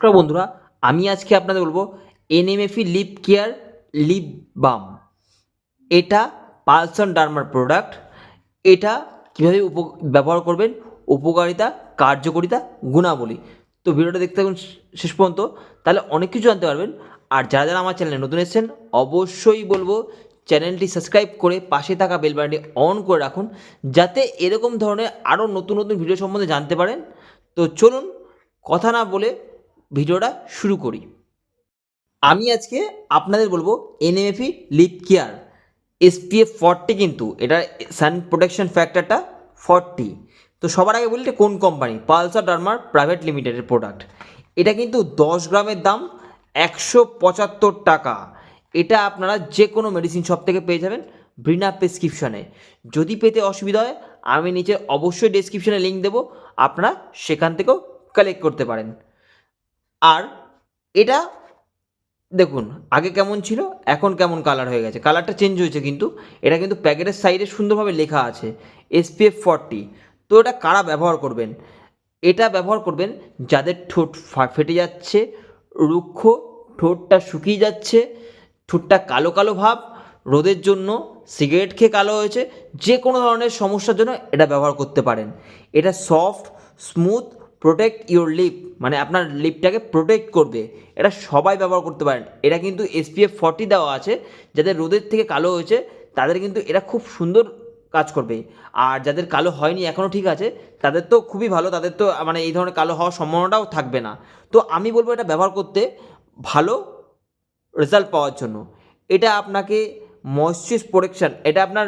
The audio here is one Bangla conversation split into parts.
নমস্কার বন্ধুরা, আমি আজকে আপনাদের বলব এনএমএফি লিপ কেয়ার, লিপ বাম। এটা পালসন ডার্মার প্রোডাক্ট। এটা কীভাবে উপ ব্যবহার করবেন? উপকারিতা, কার্যকারিতা, গুণাবলী। তো ভিডিওটা দেখতে থাকুন শেষ পর্যন্ত, তাহলে অনেক কিছু জানতে পারবেন। আর যারা যারা আমার চ্যানেলে নতুন এসেছেন, অবশ্যই বলব চ্যানেলটি সাবস্ক্রাইব করে পাশে থাকা বেল বাটনটি অন করে রাখুন, যাতে এরকম ধরনের আরও নতুন নতুন ভিডিও সম্বন্ধে জানতে পারেন। তো চলুন, কথা না বলে ভিডিওটা শুরু করি। আমি আজকে আপনাদের বলব এনএমএফি লিপ কেয়ার, এসপিএফ ফর্টি কিন্তু এটার সান প্রোটেকশন ফ্যাক্টরটা ফর্টি। তো সবার আগে বলি এটা কোন কোম্পানি? পালসার ডার্মার প্রাইভেট লিমিটেডের প্রোডাক্ট। এটা কিন্তু দশ গ্রামের দাম একশো পঁচাত্তর টাকা। এটা আপনারা যে কোনো মেডিসিন শপ থেকে পেয়ে যাবেন বিনা প্রেসক্রিপশনে যদি পেতে অসুবিধা হয়, আমি নিচে অবশ্যই ডেসক্রিপশনে লিঙ্ক দেবো, আপনারা সেখান থেকেও কালেক্ট করতে পারেন। আর এটা, দেখুন, আগে কেমন ছিল, এখন কেমন কালার হয়ে গেছে। কালারটা চেঞ্জ হয়েছে কিন্তু, এটা কিন্তু প্যাকেটের সাইডে সুন্দরভাবে লেখা আছে এসপিএফ ফর্টি তো এটা কারা ব্যবহার করবেন? এটা ব্যবহার করবেন যাদের ঠোঁট ফেটে যাচ্ছে, রুক্ষ, ঠোঁটটা শুকিয়ে যাচ্ছে, ঠোঁটটা কালো কালো ভাব, রোদের জন্য সিগারেট খেয়ে কালো হয়েছে, যে কোনো ধরনের সমস্যার জন্য এটা ব্যবহার করতে পারেন। এটা soft smooth protect your lip মানে আপনার লিপটাকে প্রোটেক্ট করবে। এটা সবাই ব্যবহার করতে পারেন। এটা কিন্তু এসপিএফ ফর্টি দেওয়া আছে। যাদের রোদের থেকে কালো হয়েছে, তাদের কিন্তু এটা খুব সুন্দর কাজ করবে। আর যাদের কালো হয়নি, এখনও ঠিক আছে, তাদের তো খুবই ভালো। তাদের তো মানে এই ধরনের কালো হওয়ার সম্ভাবনাটাও থাকবে না। তো আমি বলব এটা ব্যবহার করতে ভালো রেজাল্ট পাওয়ার জন্য। এটা আপনাকে ময়েশ্চার প্রোটেকশন এটা আপনার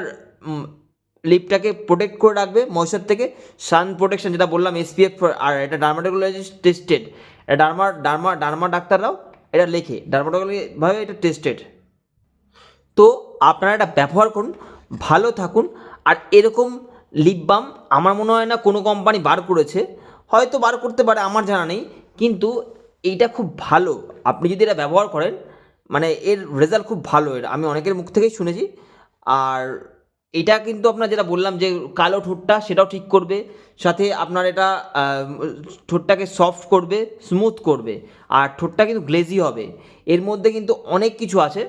লিপটাকে প্রোটেক্ট করে রাখবে ময়েশ্চার থেকে সান প্রোটেকশন যেটা বললাম এসপিএফ আর এটা ডার্মাটোলজিস্ট টেস্টেড এটা ডার্মা ডার্মা ডার্মা ডাক্তাররাও এটা লেখে। ডার্মাটোলজিভাবে এটা টেস্টেড তো আপনারা এটা ব্যবহার করুন, ভালো থাকুন। আর এরকম লিপ বাম আমার মনে হয় না কোনো কোম্পানি বার করেছে। হয়তো বার করতে পারে, আমার জানা নেই। কিন্তু এইটা খুব ভালো। আপনি যদি এটা ব্যবহার করেন মানে এর রেজাল্ট খুব ভালো। এর আমি অনেকের মুখ থেকেই শুনেছি। আর এটা কিন্তু আপনার যেটা বললাম যে কালো ঠোঁটটা সেটাও ঠিক করবে, সাথে আপনার এটা ঠোঁটটাকে সফট করবে স্মুথ করবে, আর ঠোঁটটা কিন্তু গ্লেজি হবে। এর মধ্যে কিন্তু অনেক কিছু আছে।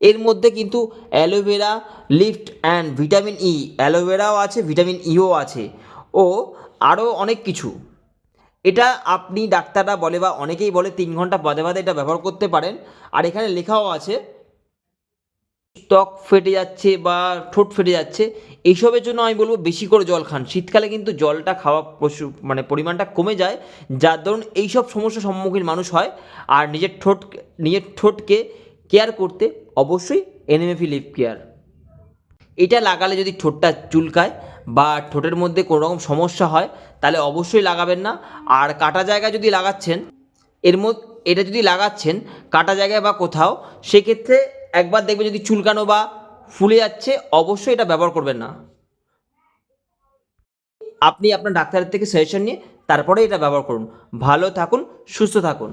এর মধ্যে কিন্তু aloe vera, lift and vitamin E, অ্যালোভেরাও আছে, ভিটামিন ইও আছে, ও আরও অনেক কিছু। এটা আপনি ডাক্তাররা বলে বা অনেকেই বলে তিন ঘণ্টা বাদে বাদে এটা ব্যবহার করতে পারেন। আর এখানে লেখাও আছে ত্বক ফেটে যাচ্ছে বা ঠোঁট ফেটে যাচ্ছে, এইসবের জন্য আমি বলব বেশি করে জল খান। শীতকালে কিন্তু জলটা খাওয়া প্রচুর মানে পরিমাণটা কমে যায়, যার দরুন এইসব সমস্যার সম্মুখীন মানুষ হয়। আর নিজের ঠোঁট, নিজের ঠোঁটকে কেয়ার করতে অবশ্যই এনএমএফি লিপ কেয়ার। এটা লাগালে যদি ঠোঁটটা চুলকায় বা ঠোঁটের মধ্যে কোনো রকম সমস্যা হয়, তাহলে অবশ্যই লাগাবেন না। আর কাটা জায়গায় যদি লাগাচ্ছেন, এর মধ্যে, এটা যদি লাগাচ্ছেন, কাটা জায়গায় বা কোথাও, সেক্ষেত্রে একবার দেখবে যদি চুলকানো বা ফুলে যাচ্ছে, অবশ্যই এটা ব্যবহার করবেন না। আপনি আপনার ডাক্তারের থেকে সাজেশন নিয়ে তারপরে এটা ব্যবহার করুন। ভালো থাকুন, সুস্থ থাকুন।